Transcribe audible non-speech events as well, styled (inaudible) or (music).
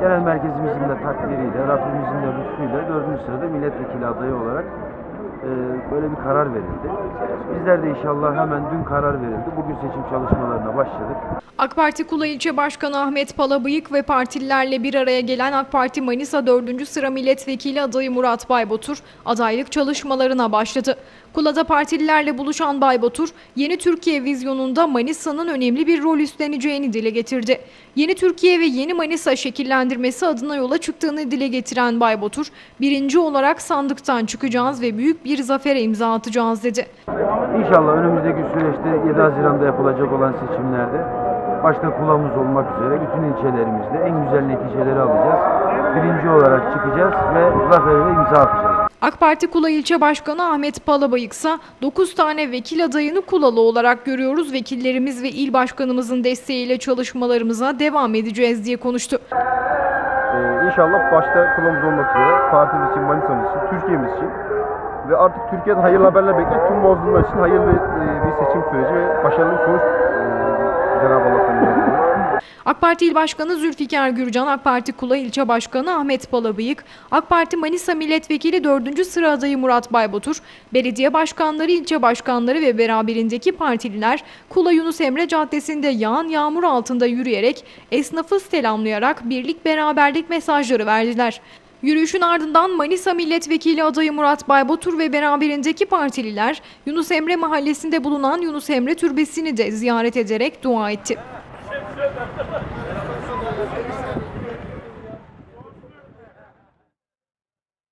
Genel merkezimizin de takdiriyle, Rabbimizin de lütfuyla dördüncü sırada milletvekili adayı olarak böyle bir karar verildi. Bizler de inşallah hemen dün karar verildi. Bugün seçim çalışmalarına başladık. AK Parti Kula İlçe Başkanı Ahmet Palabıyık ve partililerle bir araya gelen AK Parti Manisa 4. sıra milletvekili adayı Murat Baybotur adaylık çalışmalarına başladı. Kula'da partililerle buluşan Baybotur, Yeni Türkiye vizyonunda Manisa'nın önemli bir rol üstleneceğini dile getirdi. Yeni Türkiye ve Yeni Manisa şekillendirmesi adına yola çıktığını dile getiren Baybotur, birinci olarak sandıktan çıkacağız ve büyük bir zafere imza atacağız dedi. İnşallah önümüzdeki süreçte 7 Haziran'da yapılacak olan seçimlerde başta kulağımız olmak üzere bütün ilçelerimizde en güzel neticeleri alacağız. Birinci olarak çıkacağız ve zafere imza atacağız. AK Parti Kula İlçe Başkanı Ahmet Palabayık ise 9 tane vekil adayını Kulalı olarak görüyoruz. Vekillerimiz ve il başkanımızın desteğiyle çalışmalarımıza devam edeceğiz diye konuştu. Ee, inşallah başta kulağımız olmak üzere partimiz için, Manisa'mız için, Türkiye'miz için ve artık Türkiye'de hayırlı haberler bekleyen tüm mazlumlar için hayırlı e, bir seçim süreci ve başarılı bir sonuç e, Cenab-ı Allah'tan. (laughs) AK Parti İl Başkanı Zülfikar Gürcan, AK Parti Kula İlçe Başkanı Ahmet Palabıyık, AK Parti Manisa Milletvekili 4. sıra adayı Murat Baybotur, belediye başkanları, ilçe başkanları ve beraberindeki partililer Kula Yunus Emre Caddesi'nde yağan yağmur altında yürüyerek esnafı selamlayarak birlik beraberlik mesajları verdiler. Yürüyüşün ardından Manisa Milletvekili adayı Murat Baybotur ve beraberindeki partililer Yunus Emre mahallesinde bulunan Yunus Emre Türbesi'ni de ziyaret ederek dua etti.